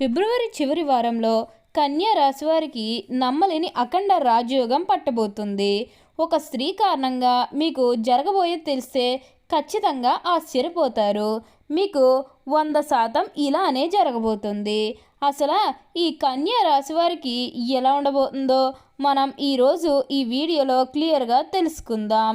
ఫిబ్రవరి చివరి వారంలో కన్యా రాశి వారికి నమ్మలేని అఖండ రాజయోగం పట్టబోతుంది. ఒక స్త్రీ కారణంగా మీకు జరగబోయేది తెలిస్తే ఖచ్చితంగా ఆశ్చర్యపోతారు. మీకు వంద శాతం ఇలానే జరగబోతుంది. అసలు ఈ కన్యా రాశి వారికి ఎలా ఉండబోతుందో మనం ఈరోజు ఈ వీడియోలో క్లియర్గా తెలుసుకుందాం.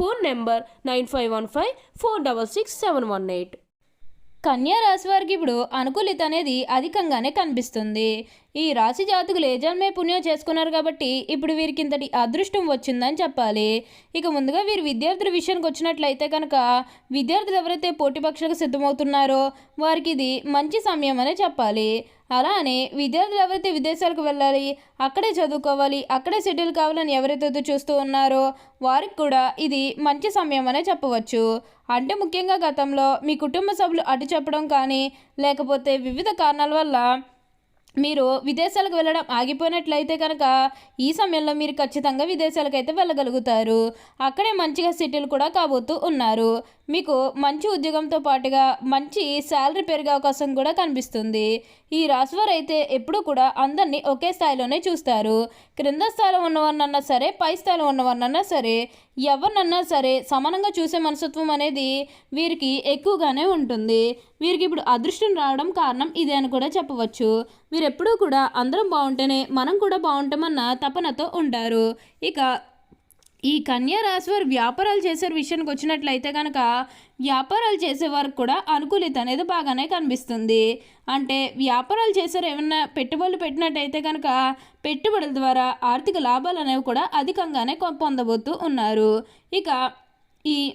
Phone number nine five one five four double six seven one eight. కన్యా రాశి వారికి ఇప్పుడు అనుకూలిత అనేది అధికంగానే కనిపిస్తుంది. ఈ రాశి జాతకులు ఏ జన్మే పుణ్యం చేసుకున్నారు కాబట్టి ఇప్పుడు వీరికి ఇంతటి అదృష్టం వచ్చిందని చెప్పాలి. ఇక ముందుగా వీరు విద్యార్థుల విషయానికి వచ్చినట్లయితే కనుక విద్యార్థులు ఎవరైతే పోటీ పక్షులకు సిద్ధమవుతున్నారో వారికి ఇది మంచి సమయం అనే చెప్పాలి. అలానే విద్యార్థులు ఎవరైతే విదేశాలకు వెళ్ళాలి అక్కడే చదువుకోవాలి అక్కడే సెటిల్ కావాలని ఎవరైతే చూస్తూ ఉన్నారో వారికి కూడా ఇది మంచి సమయం అనే చెప్పవచ్చు. అంటే ముఖ్యంగా గతంలో మీ కుటుంబ సభ్యులు అటు చెప్పడం కానీ లేకపోతే వివిధ కారణాల వల్ల మీరు విదేశాలకు వెళ్ళడం ఆగిపోయినట్లయితే కనుక ఈ సమయంలో మీరు ఖచ్చితంగా విదేశాలకు అయితే వెళ్ళగలుగుతారు. అక్కడే మంచిగా సెటిల్ కూడా కాబోతూ ఉన్నారు. మీకు మంచి ఉద్యోగంతో పాటుగా మంచి శాలరీ పెరిగే అవకాశం కూడా కనిపిస్తుంది. ఈ రాశివారు అయితే ఎప్పుడూ కూడా అందరినీ ఒకే స్థాయిలోనే చూస్తారు. క్రింద స్థాయిలో ఉన్నవారినన్నా సరే పై స్థాయిలో ఉన్నవారినన్నా సరే ఎవరినన్నా సరే సమానంగా చూసే మనస్తత్వం అనేది వీరికి ఎక్కువగానే ఉంటుంది. వీరికి ఇప్పుడు అదృష్టం రావడం కారణం ఇదే అని కూడా చెప్పవచ్చు. వీరెప్పుడూ కూడా అందరం బాగుంటేనే మనం కూడా బాగుంటామన్న తపనతో ఉంటారు. ఇక ఈ కన్యా రాశి వారు వ్యాపారాలు చేసే విషయానికి వచ్చినట్లయితే కనుక వ్యాపారాలు చేసే వారికి కూడా అనుకూలిత అనేది బాగానే కనిపిస్తుంది. అంటే వ్యాపారాలు చేసారు ఏమైనా పెట్టుబడులు పెట్టినట్టయితే కనుక పెట్టుబడుల ద్వారా ఆర్థిక లాభాలు అనేవి కూడా అధికంగానే కొ- పొందబోతూ ఉన్నారు. ఇక ఈ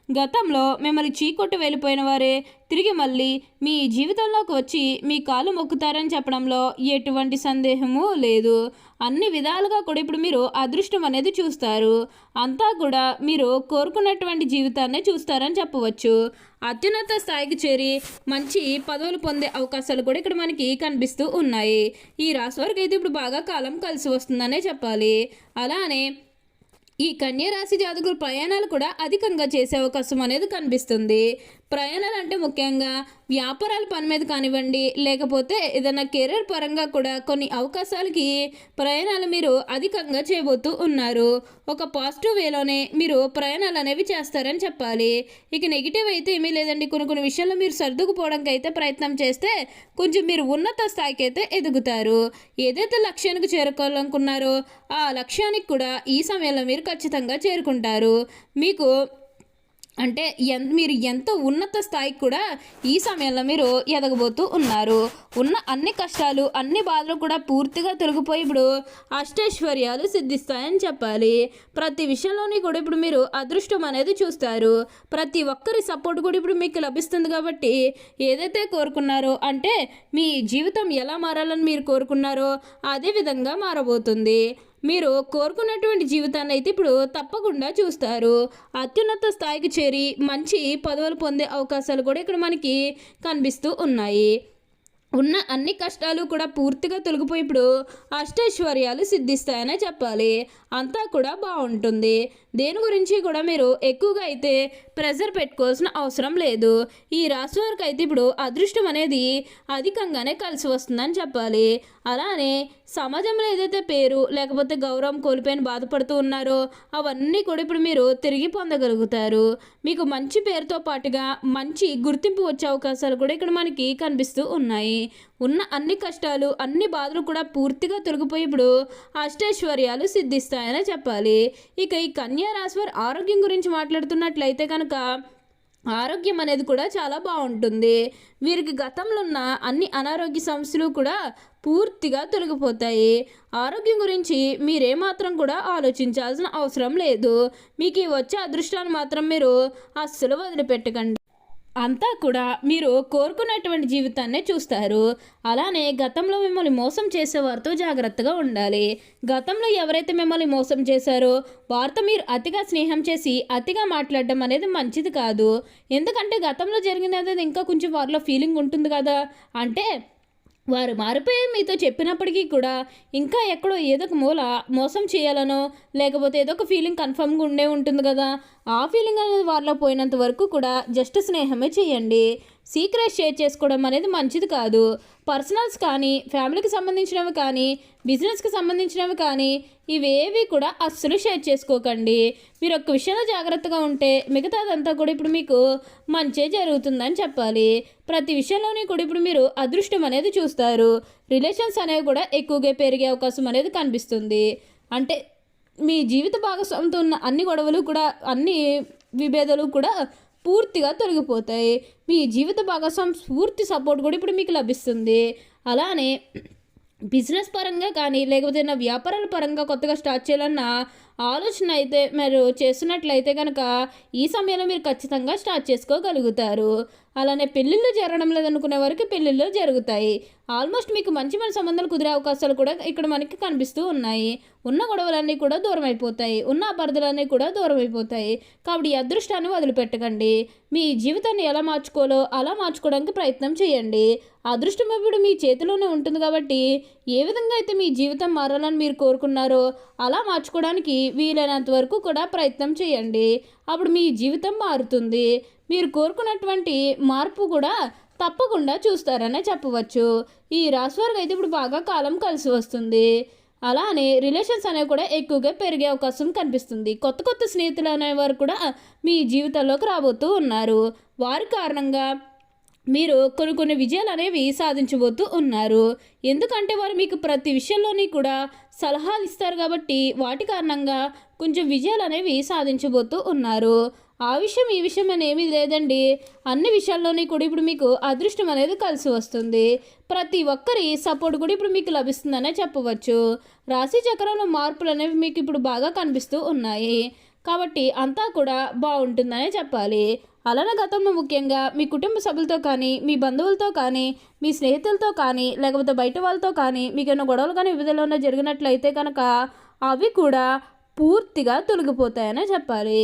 గతంలో మిమ్మల్ని చీకొట్టు వెళ్ళిపోయిన వారే తిరిగి మళ్ళీ మీ జీవితంలోకి వచ్చి మీ కాలు మొక్కుతారని చెప్పడంలో ఎటువంటి సందేహము లేదు. అన్ని విధాలుగా కూడా ఇప్పుడు మీరు అదృష్టం అనేది చూస్తారు. అంతా కూడా మీరు కోరుకున్నటువంటి జీవితాన్ని చూస్తారని చెప్పవచ్చు. అత్యున్నత స్థాయికి చేరి మంచి పదవులు పొందే అవకాశాలు కూడా ఇక్కడ మనకి కనిపిస్తూ ఉన్నాయి. ఈ రాశి వారికి అయితే ఇప్పుడు బాగా కాలం కలిసి వస్తుందనే చెప్పాలి. అలానే ఈ కన్యా రాశి జాతకులు ప్రయాణాలు కూడా అధికంగా చేసే అవకాశం అనేది కనిపిస్తుంది. ప్రయాణాలు అంటే ముఖ్యంగా వ్యాపారాల పని మీద కానివ్వండి లేకపోతే ఏదైనా కెరీర్ పరంగా కూడా కొన్ని అవకాశాలకి ప్రయాణాలు మీరు అధికంగా చేయబోతూ ఉన్నారు. ఒక పాజిటివ్ వేలోనే మీరు ప్రయాణాలు అనేవి చేస్తారని చెప్పాలి. ఇక నెగిటివ్ అయితే ఏమీ లేదండి. కొన్ని కొన్ని విషయాల్లో మీరు సర్దుకుపోవడానికి అయితే ప్రయత్నం చేస్తే కొంచెం మీరు ఉన్నత స్థాయికి అయితే ఎదుగుతారు. ఏదైతే లక్ష్యానికి చేరుకోవాలనుకున్నారో ఆ లక్ష్యానికి కూడా ఈ సమయంలో మీరు ఖచ్చితంగా చేరుకుంటారు. మీకు అంటే ఎన్ మీరు ఎంత ఉన్నత స్థాయికి కూడా ఈ సమయంలో మీరు ఎదగబోతూ ఉన్నారు. ఉన్న అన్ని కష్టాలు అన్ని బాధలు కూడా పూర్తిగా తొలగిపోయి ఇప్పుడు అష్టైశ్వర్యాలు సిద్ధిస్తాయని చెప్పాలి. ప్రతి విషయంలోని కూడా ఇప్పుడు మీరు అదృష్టం అనేది చూస్తారు. ప్రతి ఒక్కరి సపోర్ట్ కూడా ఇప్పుడు మీకు లభిస్తుంది కాబట్టి ఏదైతే కోరుకున్నారో అంటే మీ జీవితం ఎలా మారాలని మీరు కోరుకున్నారో అదే విధంగా మారబోతుంది. మీరు కోరుకున్నటువంటి జీవితాన్ని అయితే ఇప్పుడు తప్పకుండా చూస్తారు. అత్యున్నత స్థాయికి చేరి మంచి పదవులు పొందే అవకాశాలు కూడా ఇక్కడ మనకి కనిపిస్తూ ఉన్నాయి. ఉన్న అన్ని కష్టాలు కూడా పూర్తిగా తొలగిపోయి ఇప్పుడు అష్టైశ్వర్యాలు సిద్ధిస్తాయనే చెప్పాలి. అంతా కూడా బాగుంటుంది. దేని గురించి కూడా మీరు ఎక్కువగా అయితే ప్రెజర్ పెట్టుకోవాల్సిన అవసరం లేదు. ఈ రాశి వారికి అయితే ఇప్పుడు అదృష్టం అనేది అధికంగానే కలిసి వస్తుందని చెప్పాలి. అలానే సమాజంలో ఏదైతే పేరు లేకపోతే గౌరవం కోల్పోయిన బాధపడుతూ ఉన్నారో అవన్నీ కూడా ఇప్పుడు మీరు తిరిగి పొందగలుగుతారు. మీకు మంచి పేరుతో పాటుగా మంచి గుర్తింపు వచ్చే అవకాశాలు కూడా ఇక్కడ మనకి కనిపిస్తూ ఉన్నాయి. ఉన్న అన్ని కష్టాలు అన్ని బాధలు కూడా పూర్తిగా తొలగిపోయి ఇప్పుడు అష్టైశ్వర్యాలు సిద్ధిస్తాయనే చెప్పాలి. ఇక ఈ కన్యా రాశి వారి ఆరోగ్యం గురించి మాట్లాడుతున్నట్లయితే కనుక ఆరోగ్యం అనేది కూడా చాలా బాగుంటుంది. వీరికి గతంలో ఉన్న అన్ని అనారోగ్య సమస్యలు కూడా పూర్తిగా తొలగిపోతాయి. ఆరోగ్యం గురించి మీరేమాత్రం కూడా ఆలోచించాల్సిన అవసరం లేదు. మీకు ఈ వచ్చే అదృష్టాన్ని మాత్రం మీరు అస్సలు వదిలిపెట్టకండి. అంతా కూడా మీరు కోరుకున్నటువంటి జీవితాన్నే చూస్తారు. అలానే గతంలో మిమ్మల్ని మోసం చేసేవారితో జాగ్రత్తగా ఉండాలి. గతంలో ఎవరైతే మిమ్మల్ని మోసం చేశారో వారితో మీరు అతిగా స్నేహం చేసి అతిగా మాట్లాడడం అనేది మంచిది కాదు. ఎందుకంటే గతంలో జరిగినది ఇంకా కొంచెం వారిలో ఫీలింగ్ ఉంటుంది కదా. అంటే వారు మారిపోయి మీతో చెప్పినప్పటికీ కూడా ఇంకా ఎక్కడో ఏదో ఒక మూల మోసం చేయాలనో లేకపోతే ఏదో ఒక ఫీలింగ్ కన్ఫర్మ్గా ఉండే ఉంటుంది కదా. ఆ ఫీలింగ్ అనేది వారిలో పోయినంత వరకు కూడా జస్ట్ స్నేహమే చేయండి. సీక్రెట్ షేర్ చేసుకోవడం అనేది మంచిది కాదు. పర్సనల్స్ కానీ ఫ్యామిలీకి సంబంధించినవి కానీ బిజినెస్కి సంబంధించినవి కానీ ఇవేవి కూడా అస్సలు షేర్ చేసుకోకండి. మీరు ఒక్క విషయంలో జాగ్రత్తగా ఉంటే మిగతాదంతా కూడా ఇప్పుడు మీకు మంచే జరుగుతుందని చెప్పాలి. ప్రతి విషయంలోని కూడా ఇప్పుడు మీరు అదృష్టం అనేది చూస్తారు. రిలేషన్స్ అనేవి కూడా ఎక్కువగా పెరిగే అవకాశం అనేది కనిపిస్తుంది. అంటే మీ జీవిత భాగస్వామితో ఉన్న అన్ని గొడవలు కూడా అన్ని విభేదాలు కూడా పూర్తిగా తొలగిపోతాయి. మీ జీవిత భాగస్వామి పూర్తి సపోర్ట్ కూడా ఇప్పుడు మీకు లభిస్తుంది. అలానే బిజినెస్ పరంగా కానీ లేకపోతే నా వ్యాపారాల పరంగా కొత్తగా స్టార్ట్ చేయాలన్న ఆలోచన అయితే మీరు చేస్తున్నట్లయితే కనుక ఈ సమయంలో మీరు ఖచ్చితంగా స్టార్ట్ చేసుకోగలుగుతారు. అలానే పెళ్ళిళ్ళు జరగడం లేదనుకునే వరకు పెళ్ళిళ్ళు జరుగుతాయి. ఆల్మోస్ట్ మీకు మంచి మంచి సంబంధాలు కుదిరే అవకాశాలు కూడా ఇక్కడ మనకి కనిపిస్తూ ఉన్నాయి. ఉన్న గొడవలన్నీ కూడా దూరం అయిపోతాయి ఉన్న అపార్థులన్నీ కూడా దూరం అయిపోతాయి కాబట్టి ఈ అదృష్టాన్ని వదిలిపెట్టకండి. మీ జీవితాన్ని ఎలా మార్చుకోవాలో అలా మార్చుకోవడానికి ప్రయత్నం చేయండి. అదృష్టం ఇప్పుడు మీ చేతిలోనే ఉంటుంది కాబట్టి ఏ విధంగా అయితే మీ జీవితం మారాలని మీరు కోరుకున్నారో అలా మార్చుకోవడానికి వీలైనంత వరకు కూడా ప్రయత్నం చేయండి. అప్పుడు మీ జీవితం మారుతుంది. మీరు కోరుకున్నటువంటి మార్పు కూడా తప్పకుండా చూస్తారనే చెప్పవచ్చు. ఈ రాశి వారికి అయితే ఇప్పుడు బాగా కాలం కలిసి వస్తుంది. అలానే రిలేషన్స్ అనేవి కూడా ఎక్కువగా పెరిగే అవకాశం కనిపిస్తుంది. కొత్త కొత్త స్నేహితులు అనేవారు కూడా మీ జీవితంలోకి రాబోతూ ఉన్నారు. వారి కారణంగా మీరు కొన్ని కొన్ని విజయాలు అనేవి సాధించబోతూ ఉన్నారు. ఎందుకంటే వారు మీకు ప్రతి విషయంలోని కూడా సలహాలు ఇస్తారు కాబట్టి వాటి కారణంగా కొంచెం విజయాలు అనేవి సాధించబోతూ ఉన్నారు. ఆ విషయం ఈ విషయం అనేమి లేదండి. అన్ని విషయాల్లోని కూడా ఇప్పుడు మీకు అదృష్టం అనేది కలిసి వస్తుంది. ప్రతి ఒక్కరి సపోర్ట్ కూడా ఇప్పుడు మీకు లభిస్తుందనే చెప్పవచ్చు. రాశి చక్రంలో మార్పులు అనేవి మీకు ఇప్పుడు బాగా కనిపిస్తూ ఉన్నాయి. కాబట్టి అంతా కూడా బాగుంటుందనే చెప్పాలి. అలానే గతంలో ముఖ్యంగా మీ కుటుంబ సభ్యులతో కానీ మీ బంధువులతో కానీ మీ స్నేహితులతో కానీ లేకపోతే బయట వాళ్ళతో కానీ మీకు ఏమైనా గొడవలు కానీ వివిధలో జరిగినట్లయితే కనుక అవి కూడా పూర్తిగా తొలగిపోతాయనే చెప్పాలి.